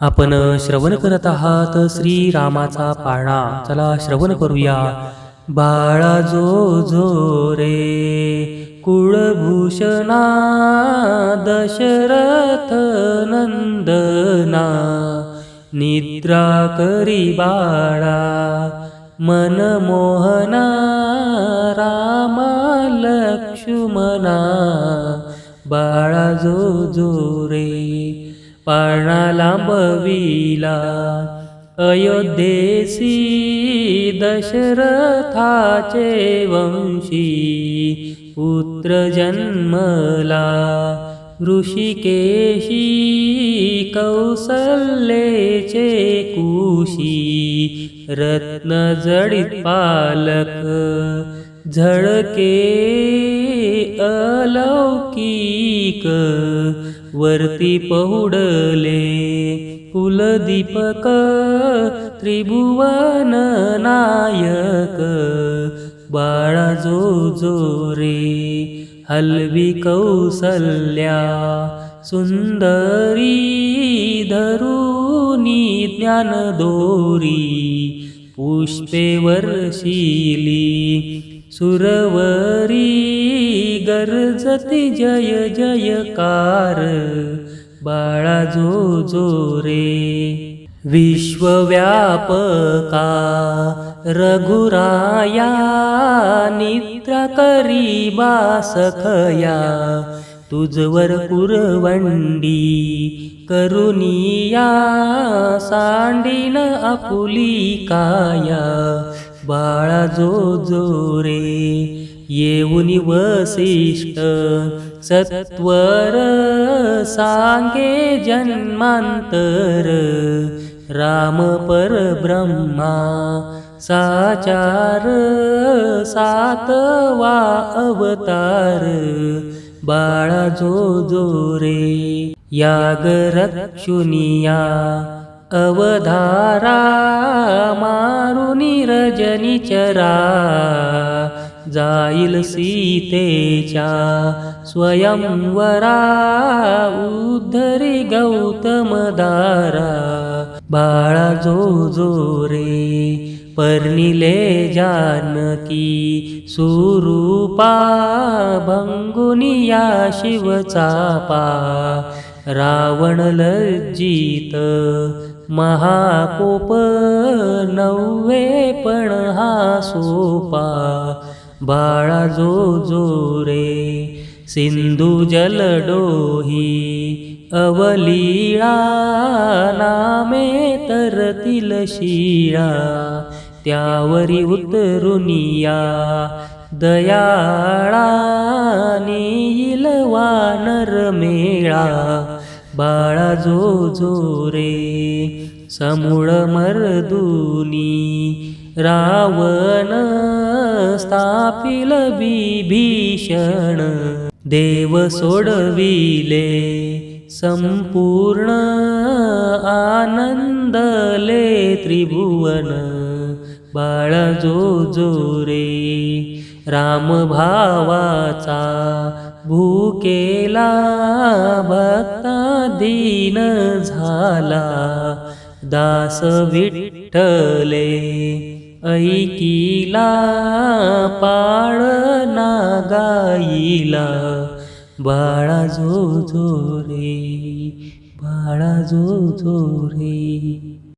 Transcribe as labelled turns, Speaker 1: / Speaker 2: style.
Speaker 1: आपण श्रवण करत आहात श्रीरामाचा पाळणा. चला श्रवण करूया. बाळा जो जो रे कुळभूषणा दशरथ नंदना निद्रा करी बाळा मनमोहना रामा लक्ष्मणा बाळा जो जो रे. पाळणा लांबविला अयोध्येसी दशरथाचे वंशी पुत्र जन्मला. ऋषिकेशी कौसल्येचे कुशी रत्न जडित पालक. झळके अलौकिक वरती पहुडले कुलदीपक त्रिभुवन नायक बाळा जो जो रे हलवी कौसल्या सुंदरी धरुनी ज्ञानदोरी पुष्पे वर्षिली सुरवरी गरजती जय जयकार बाळा जो जो रे. विश्वव्यापका रघुराया निद्रा करी बासखया तुझवर कुरवंडी करुनिया सांडीन आपुली काया. बाळा जो जो रे येऊन वसिष्ठ सत्वर सांगे जन्मांतर. राम परब्रह्मा साचार सातवा अवतार. बाळा जो जो रे याग रक्षुनिया अवधारा मारुनी रजनीचरा जाईल सीतेच्या स्वयंवरा उद्धरी गौतम दारा बाळा जो जो रे पर्निले जानकी सुरूपा भंगुनिया शिवचापा रावण लज्जित महाकोप नव्हे पण हा सोपा. बाळा जो जो रे सिंधू जलडोही अवलीळा नामे तरतील शिळा त्यावरी उतरुनिया दयाळा नेईल वानर मेळा बाळा जो जो रे समूळ मर्दुनी रावण स्थापिल विभीषण देव सोडविले संपूर्ण आनंदले त्रिभुवन बाळा जो जो रे राम भावाचा भूकेला भक्ता दीन झाला. दास विठ्ठले ऐकिला पाळ गाईला. बाळा जो जो रे बाळा जो जो रे.